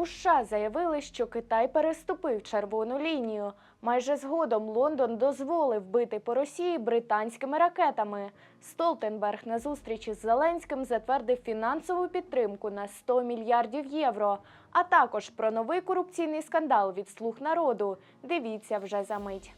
У США заявили, що Китай переступив червону лінію. Майже згодом Лондон дозволив бити по Росії британськими ракетами. Столтенберг на зустрічі з Зеленським затвердив фінансову підтримку на 100 мільярдів євро, а також про новий корупційний скандал від слуг народу. Дивіться вже за мить.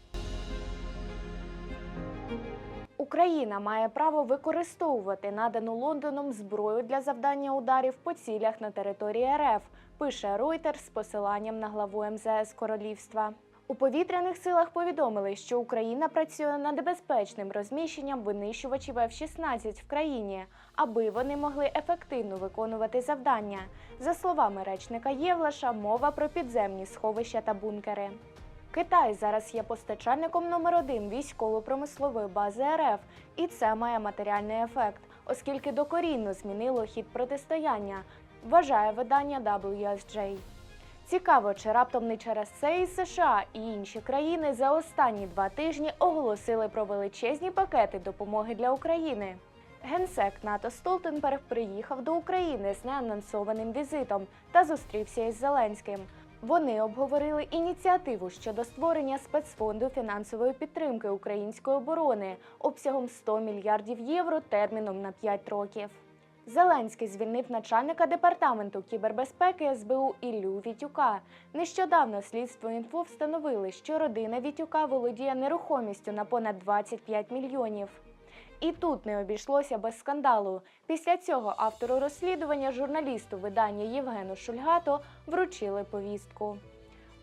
Україна має право використовувати надану Лондоном зброю для завдання ударів по цілях на території РФ, пише Reuters з посиланням на главу МЗС Королівства. У повітряних силах повідомили, що Україна працює над небезпечним розміщенням винищувачів F-16 в країні, аби вони могли ефективно виконувати завдання. За словами речника Євлаша, мова про підземні сховища та бункери. Китай зараз є постачальником номер один військово-промислової бази РФ, і це має матеріальний ефект, оскільки докорінно змінило хід протистояння, вважає видання WSJ. Цікаво, чи раптом не через це і США і інші країни за останні два тижні оголосили про величезні пакети допомоги для України. Генсек НАТО Столтенберг приїхав до України з неанонсованим візитом та зустрівся із Зеленським. Вони обговорили ініціативу щодо створення спецфонду фінансової підтримки української оборони обсягом 100 мільярдів євро терміном на 5 років. Зеленський звільнив начальника департаменту кібербезпеки СБУ Іллю Вітюка. Нещодавно слідство інфо встановили, що родина Вітюка володіє нерухомістю на понад 25 мільйонів. І тут не обійшлося без скандалу. Після цього автору розслідування журналісту видання Євгену Шульгато вручили повістку.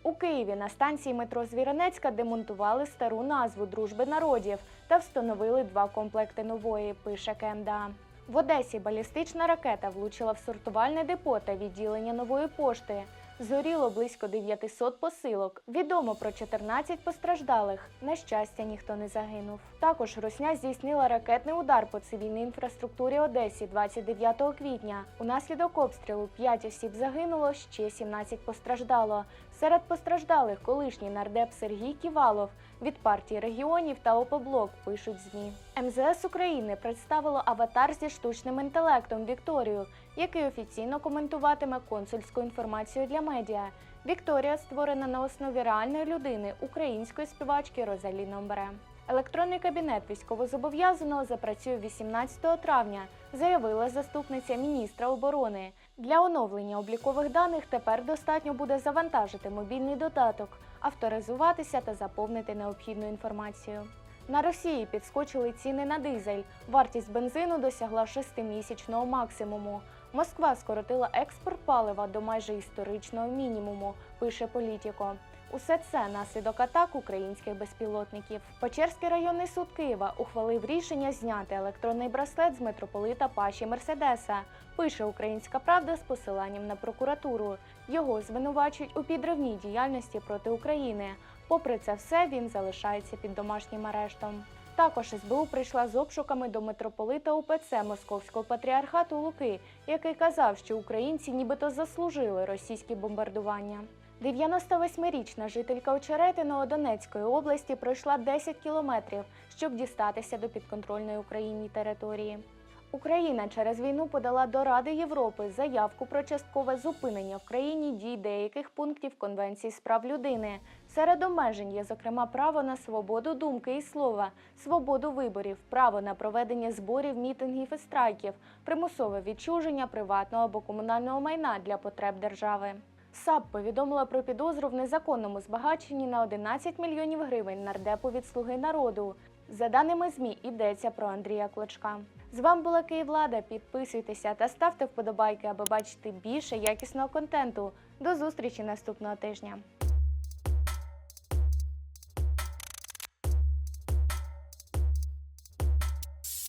У Києві на станції метро Звіринецька демонтували стару назву Дружби народів та встановили два комплекти нової, пише КМДА. В Одесі балістична ракета влучила в сортувальне депо та відділення нової пошти. Згоріло близько 900 посилок. Відомо про 14 постраждалих. На щастя, ніхто не загинув. Також Росня здійснила ракетний удар по цивільній інфраструктурі Одесі 29 квітня. Унаслідок обстрілу 5 осіб загинуло, ще 17 постраждало. Серед постраждалих колишній нардеп Сергій Ківалов від партії регіонів та ОПОБЛОК пишуть ЗМІ. МЗС України представило аватар зі штучним інтелектом Вікторію, який офіційно коментуватиме консульську інформацію для медіа. Вікторія створена на основі реальної людини української співачки Розалі Номбре. Електронний кабінет військовозобов'язаного запрацює 18 травня, заявила заступниця міністра оборони. Для оновлення облікових даних тепер достатньо буде завантажити мобільний додаток, авторизуватися та заповнити необхідну інформацію. На Росії підскочили ціни на дизель. Вартість бензину досягла шестимісячного максимуму. Москва скоротила експорт палива до майже історичного мінімуму, пише Політіко. Усе це наслідок атак українських безпілотників. Печерський районний суд Києва ухвалив рішення зняти електронний браслет з митрополита Паші Мерседеса. Пише Українська Правда з посиланням на прокуратуру. Його звинувачують у підривній діяльності проти України. Попри це все, він залишається під домашнім арештом. Також СБУ прийшла з обшуками до митрополита УПЦ Московського патріархату Луки, який казав, що українці нібито заслужили російські бомбардування. 98-річна жителька Очеретиного Донецької області пройшла 10 кілометрів, щоб дістатися до підконтрольної Україні території. Україна через війну подала до Ради Європи заявку про часткове зупинення в країні дій деяких пунктів Конвенції з прав людини. Серед обмежень є, зокрема, право на свободу думки і слова, свободу виборів, право на проведення зборів, мітингів і страйків, примусове відчуження приватного або комунального майна для потреб держави. САП повідомила про підозру в незаконному збагаченні на 11 мільйонів гривень нардепу від слуги народу. За даними ЗМІ, йдеться про Андрія Клочка. З вами була Київлада. Підписуйтеся та ставте вподобайки, аби бачити більше якісного контенту. До зустрічі наступного тижня.